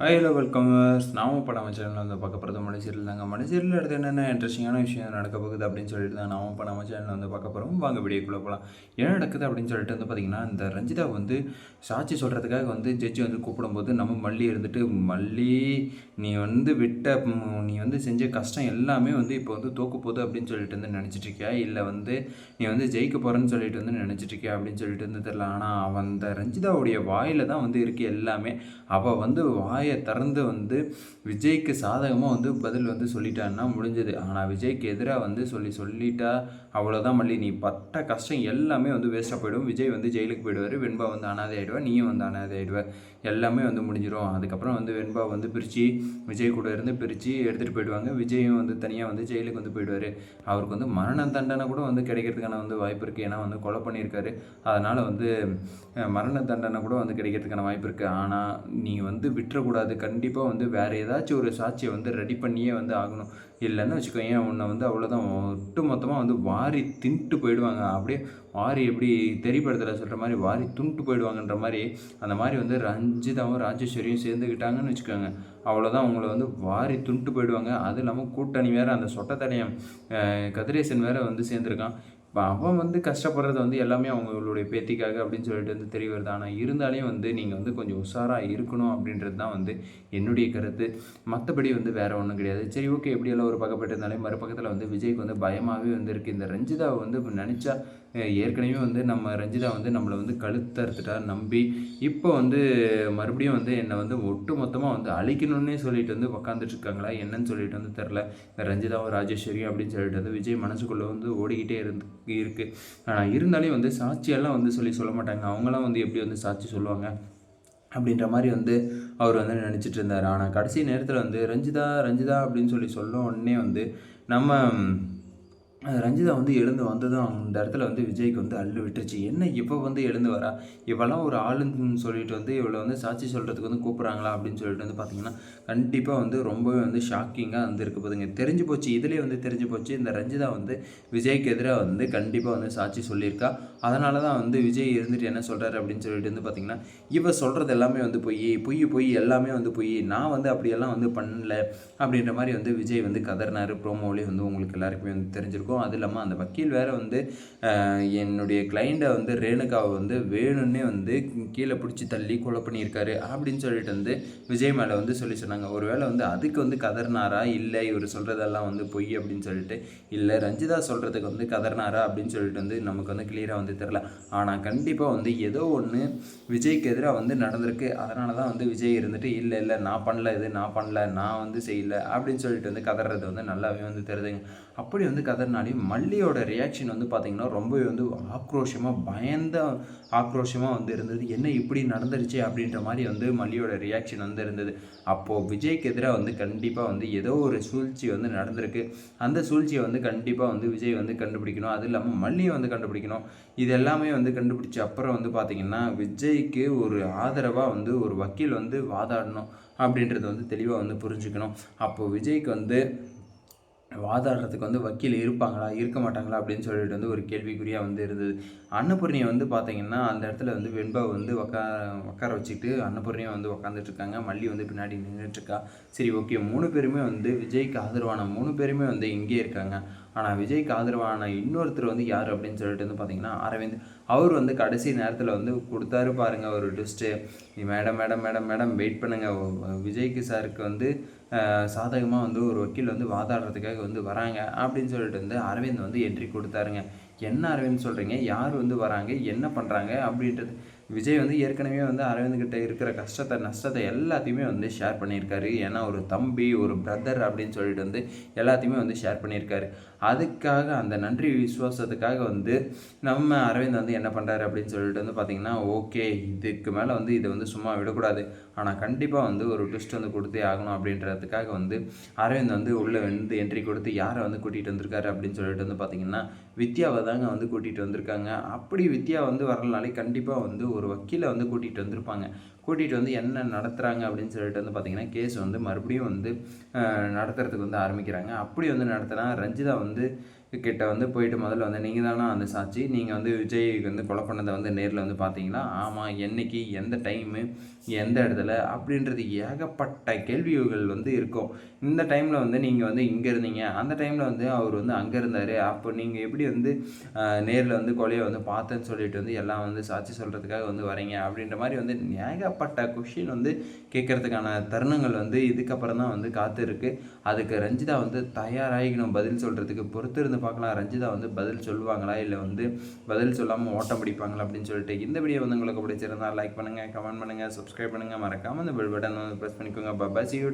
Hello welcome நாம படம் சேனலில் வந்து பார்க்க போகிறது மனுஷரில் தாங்க. மனுஷரில் எடுத்து என்னென்ன இன்ட்ரெஸ்டிங்கான விஷயம் நடக்க போகுது அப்படின்னு சொல்லிட்டு தான் நாம படம் சேனலில் வந்து பார்க்க போகிறோம் வாங்க வீடியோக்குள்ளே போகலாம் என்ன நடக்குது அப்படின்னு சொல்லிட்டு வந்து பார்த்திங்கன்னா இந்த ரஞ்சிதா வந்து சாட்சி சொல்கிறதுக்காக வந்து ஜட்ஜி வந்து கூப்பிடும்போது நம்ம மல்லி இருந்துட்டு மல்லி நீ வந்து விட்ட நீ வந்து செஞ்ச கஷ்டம் எல்லாமே வந்து இப்போ வந்து தோக்க போகுது அப்படின்னு சொல்லிட்டு வந்து நினச்சிட்டு இருக்கியா? இல்லை வந்து நீ வந்து ஜெயிக்க போகிறேன்னு சொல்லிட்டு வந்து நினச்சிட்டு இருக்கியா? அப்படின்னு சொல்லிட்டு வந்து தெரில ஆனால் அவன் அந்த ரஞ்சிதாவுடைய வாயில் தான் வந்து இருக்குது எல்லாமே. அவள் வந்து வாய் திறந்து வந்து விஜய்க்கு சாதகமாக வந்து பதில் வந்து சொல்லிட்டான்னா முடிஞ்சது. ஆனால் விஜய்க்கு எதிராக வந்து சொல்லி சொல்லிட்டா அவ்வளோதான் மல்லி. நீ பட்ட கஷ்டம் எல்லாமே வந்து வேஸ்ட்டாக போயிடும். விஜய் வந்து ஜெயிலுக்கு போயிடுவார். வெண்பா வந்து அனாதை ஆகிடுவா நீயும் வந்து அனாதை ஆகிடுவா எல்லாமே வந்து முடிஞ்சிடும் அதுக்கப்புறம் வந்து வெண்பா வந்து பிரித்து விஜய் கூட இருந்து பிரித்து எடுத்துகிட்டு போயிடுவாங்க. விஜயும் வந்து தனியாக வந்து ஜெயிலுக்கு வந்து போயிடுவார். அவருக்கு வந்து மரண தண்டனை கூட வந்து கிடைக்கிறதுக்கான வந்து வாய்ப்பு இருக்குது ஏன்னா வந்து கொலை பண்ணியிருக்காரு. அதனால் வந்து மரண தண்டனை கூட வந்து கிடைக்கிறதுக்கான வாய்ப்பு இருக்குது ஆனால் நீ வந்து விட்டுறக்கூடாது. கண்டிப்பாக வந்து வேறு ஏதாச்சும் ஒரு சாட்சியை வந்து ரெடி பண்ணியே வந்து ஆகணும். இல்லைன்னு வச்சுக்கோங்க உன்னை வந்து அவ்வளோதான் ஒட்டு மொத்தமாக வந்து வாரி தின்ட்டு போயிடுவாங்க. அப்படியே வாரி எப்படி தெரியப்படுத்தல சொல்கிற மாதிரி வாரி துண்டு போயிடுவாங்கன்ற மாதிரி அந்த மாதிரி வந்து ரஞ்சிதாவும் ராஜேஸ்வரியும் சேர்ந்துக்கிட்டாங்கன்னு வச்சுக்கோங்க. அவ்வளோதான் அவங்கள வந்து வாரி துண்டு போயிடுவாங்க. அது இல்லாமல் கூட்டணி வேறு அந்த சொட்டத்தடையம் கதிரேசன் வேறு வந்து சேர்ந்துருக்கான். இப்போ அவன் வந்து கஷ்டப்படுறது வந்து எல்லாமே அவங்களுடைய பேத்திக்காக அப்படின்னு சொல்லிட்டு வந்து தெரிய வருது. ஆனால் இருந்தாலே வந்து நீங்கள் வந்து கொஞ்சம் உஷாராக இருக்கணும் அப்படின்றது தான் வந்து என்னுடைய கருத்து. மற்றபடி வந்து வேறு ஒன்றும் கிடையாது. சரி ஓகே எப்படியெல்லாம் ஒரு பக்கப்பட்டிருந்தாலே மறுபக்கத்தில் வந்து விஜய்க்கு வந்து பயமாகவே வந்து இருக்குது இந்த ரஞ்சிதாவை வந்து நினச்சா ஏற்கனவே வந்து நம்ம ரஞ்சிதா வந்து நம்மளை வந்து கழுத்தறுத்துட்டா நம்பி இப்போ வந்து மறுபடியும் வந்து என்னை வந்து ஒட்டு மொத்தமாக வந்து அழிக்கணும்னே சொல்லிட்டு வந்து உக்காந்துட்டு இருக்காங்களா? என்னன்னு சொல்லிட்டு வந்து தெரில இந்த ரஞ்சிதாவும் ராஜேஸ்வரியும் அப்படின்னு சொல்லிட்டு வந்து விஜய் மனசுக்குள்ளே வந்து ஓடிக்கிட்டே இருந்து இருக்குது ஆனால் இருந்தாலே வந்து சாட்சியெல்லாம் வந்து சொல்லி சொல்ல மாட்டாங்க. அவங்களாம் வந்து எப்படி வந்து சாட்சி சொல்லுவாங்க? அப்படின்ற மாதிரி வந்து அவர் வந்து நினச்சிட்டு இருந்தார். ஆனால் கடைசி நேரத்தில் வந்து ரஞ்சிதா ரஞ்சிதா அப்படின்னு சொல்லி சொல்ல உடனே வந்து நம்ம ரஞ்சிதா வந்து எழுந்து வந்ததும் அந்த இடத்துல வந்து விஜய்க்கு வந்து அள்ளு விட்டுருச்சு. என்ன இப்போ வந்து எழுந்து வரா? இவெல்லாம் ஒரு ஆளுன்னு சொல்லிட்டு வந்து இவளை வந்து சாட்சி சொல்கிறதுக்கு வந்து கூப்பிட்றாங்களா அப்படின்னு சொல்லிட்டு வந்து பார்த்தீங்கன்னா கண்டிப்பாக வந்து ரொம்பவே வந்து ஷாக்கிங்காக வந்து இருக்க போதுங்க தெரிஞ்சு போச்சு. இதுலேயே வந்து தெரிஞ்சு போச்சு. இந்த ரஞ்சிதா வந்து விஜய்க்கு எதிராக வந்து கண்டிப்பாக வந்து சாட்சி சொல்லியிருக்கா. அதனால தான் வந்து விஜய் இருந்துட்டு என்ன சொல்கிறாரு அப்படின்னு சொல்லிட்டு வந்து பார்த்தீங்கன்னா இவ சொல்கிறது எல்லாமே வந்து பொய். பொய் பொய் எல்லாமே வந்து பொய். நான் வந்து அப்படியெல்லாம் வந்து பண்ணல அப்படின்ற மாதிரி வந்து விஜய் வந்து கதறினார். ப்ரோமோலேயே வந்து உங்களுக்கு எல்லாருக்குமே வந்து தெரிஞ்சிருக்கும். அது இல்லாமல் அந்த வக்கீல் வேறு வந்து என்னுடைய கிளைண்ட்டை வந்து ரேணுகாவை வந்து வேணும்னே வந்து கீழே பிடிச்சி தள்ளி கொலை பண்ணியிருக்காரு அப்படின்னு சொல்லிட்டு வந்து விஜய் மேலே வந்து சொல்லி சொன்னாங்க. ஒருவேளை வந்து அதுக்கு வந்து கதர்னாரா இல்லை இவர் சொல்கிறதெல்லாம் வந்து பொய் அப்படின்னு சொல்லிட்டு இல்லை ரஞ்சிதா சொல்கிறதுக்கு வந்து கதர்னாரா அப்படின்னு சொல்லிட்டு வந்து நமக்கு வந்து கிளியராக வந்து தெரில ஆனால் கண்டிப்பாக வந்து ஏதோ ஒன்று விஜய்க்கு எதிராக வந்து நடந்திருக்கு. அதனால தான் வந்து விஜய் இருந்துட்டு இல்லை இல்லை நான் பண்ணல இது நான் பண்ணல நான் வந்து செய்யல அப்படின்னு சொல்லிட்டு வந்து கதறது வந்து நல்லாவே வந்து தெரிதுங்க அப்படி வந்து கதறினாலையும் மல்லியோட ரியாக்ஷன் வந்து பார்த்திங்கன்னா ரொம்பவே வந்து ஆக்ரோஷமாக பயந்த ஆக்ரோஷமாக வந்து இருந்தது. என்ன இப்படி நடந்துருச்சு அப்படின்ற மாதிரி வந்து மல்லியோட ரியாக்ஷன் வந்து இருந்தது. அப்போது விஜய்க்கு எதிராக வந்து கண்டிப்பாக வந்து ஏதோ ஒரு சூழ்ச்சி வந்து நடந்திருக்கு. அந்த சூழ்ச்சியை வந்து கண்டிப்பாக வந்து விஜய் வந்து கண்டுபிடிக்கணும். அது இல்லாமல் மல்லியை வந்து கண்டுபிடிக்கணும். இது எல்லாமே வந்து கண்டுபிடிச்ச அப்புறம் வந்து பார்த்திங்கன்னா விஜய்க்கு ஒரு ஆதரவாக வந்து ஒரு வக்கீல் வந்து வாதாடணும் அப்படின்றது வந்து தெளிவாக வந்து புரிஞ்சுக்கணும். அப்போது விஜய்க்கு வந்து வாதாடுறதுக்கு வந்து வக்கீல் இருப்பாங்களா? இருக்க மாட்டாங்களா? அப்படின்னு சொல்லிட்டு வந்து ஒரு கேள்விக்குறியாக வந்து இருந்தது. அன்னபூர்ணியை வந்து பார்த்தீங்கன்னா அந்த இடத்துல வந்து வெண்பா வந்து உக்கார உட்கார வச்சுக்கிட்டு அன்னபூர்ணியை வந்து உக்காந்துட்ருக்காங்க. மல்லி வந்து பின்னாடி நின்றுட்டுருக்கா சரி ஓகே. மூணு பேருமே வந்து விஜய்க்கு ஆதரவான மூணு பேருமே வந்து இங்கே இருக்காங்க. ஆனால் விஜய்க்கு ஆதரவான இன்னொருத்தர் வந்து யார் அப்படின்னு சொல்லிட்டு வந்து பார்த்தீங்கன்னா அரவிந்த். அவர் வந்து கடைசி நேரத்தில் வந்து கொடுத்தாரு பாருங்க ஒரு twist madam madam madam madam wait பண்ணுங்க. விஜய்க்கு சாருக்கு வந்து சாதகமாக வந்து ஒரு வக்கீல் வந்து வாதாடுறதுக்காக வந்து வராங்க. அப்படின்னு சொல்லிட்டு வந்து அரவிந்த் வந்து என்ட்ரி கொடுத்தாருங்க. என்ன அரவிந்த் சொல்கிறீங்க யார் வந்து வராங்க? என்ன பண்ணுறாங்க அப்படின்றது விஜய் வந்து ஏற்கனவே வந்து அரவிந்த் கிட்ட இருக்கிற கஷ்டத்தை நஷ்டத்தை எல்லாத்தையுமே வந்து ஷேர் பண்ணியிருக்காரு. ஏன்னா ஒரு தம்பி ஒரு பிரதர் அப்படின்னு சொல்லிட்டு வந்து எல்லாத்தையுமே வந்து ஷேர் பண்ணியிருக்காரு. அதுக்காக அந்த நன்றி விசுவாசத்துக்காக வந்து நம்ம அரவிந்த் வந்து என்ன பண்ணுறாரு அப்படின்னு சொல்லிட்டு வந்து பார்த்திங்கன்னா ஓகே இதுக்கு மேலே வந்து இதை வந்து சும்மா விடக்கூடாது. ஆனால் கண்டிப்பாக வந்து ஒரு ட்விஸ்ட் வந்து கொடுத்தே ஆகணும் அப்படின்றதுக்காக வந்து அரவிந்த் வந்து உள்ளே வந்து என்ட்ரி கொடுத்து யாரை வந்து கூட்டிகிட்டு வந்திருக்காரு அப்படின்னு சொல்லிட்டு வந்து பார்த்திங்கன்னா வித்யாவை தாங்க வந்து கூட்டிகிட்டு வந்திருக்காங்க. அப்படி வித்யா வந்து வரலனாலே கண்டிப்பாக வந்து ஒரு ஒரு வக்கீலை வந்து கூட்டிகிட்டு வந்திருப்பாங்க. கூட்டிகிட்டு வந்து என்ன நடத்துகிறாங்க அப்படின்னு சொல்லிட்டு வந்து பார்த்தீங்கன்னா கேஸ் வந்து மறுபடியும் வந்து நடத்துறதுக்கு வந்து ஆரம்பிக்கிறாங்க. அப்படி வந்து நடத்தினா ரஞ்சிதா வந்து கிட்ட வந்து போயிட்டு முதல்ல வந்து நீங்கள் தானா அந்த சாட்சி? நீங்கள் வந்து விஜய்க்கு வந்து கொலை பண்ணதை வந்து நேரில் வந்து பார்த்தீங்களா ஆமாம் என்னைக்கு எந்த டைமு எந்த இடத்துல? அப்படின்றது ஏகப்பட்ட கேள்விகள் வந்து இருக்கும். இந்த டைமில் வந்து நீங்கள் வந்து இங்கே இருந்தீங்க. அந்த டைமில் வந்து அவர் வந்து அங்கே இருந்தார். அப்போ நீங்கள் எப்படி வந்து நேரில் வந்து கொலையை வந்து பார்த்தேன்னு சொல்லிட்டு வந்து எல்லாம் வந்து சாட்சி சொல்கிறதுக்காக வந்து வரீங்க? அப்படின்ற மாதிரி வந்து ஏகப்பட்ட கொஷின் வந்து கேட்குறதுக்கான தருணங்கள் வந்து இதுக்கப்புறம் தான் வந்து காத்து இருக்குது அதுக்கு ரஞ்சிதா வந்து தயாராகிக்கணும். பதில் சொல்கிறதுக்கு பொறுத்து இருந்து பார்க்கலாம். ரஞ்சிதா வந்து பதில் சொல்லுவாங்களா? இல்லை வந்து பதில் சொல்லாமல் ஓட்டம் பிடிப்பாங்களா? அப்படின்னு சொல்லிட்டு இந்த வீடியோ வந்து உங்களுக்கு பிடிச்சிருந்தா லைக் பண்ணுங்கள் கமெண்ட் பண்ணுங்கள் சப்ஸ்கிரைப் பண்ணுங்கள் மறக்காமல் அந்த பெல் பட்டன் வந்து ப்ரெஸ் பண்ணிக்கோங்க. Baba C you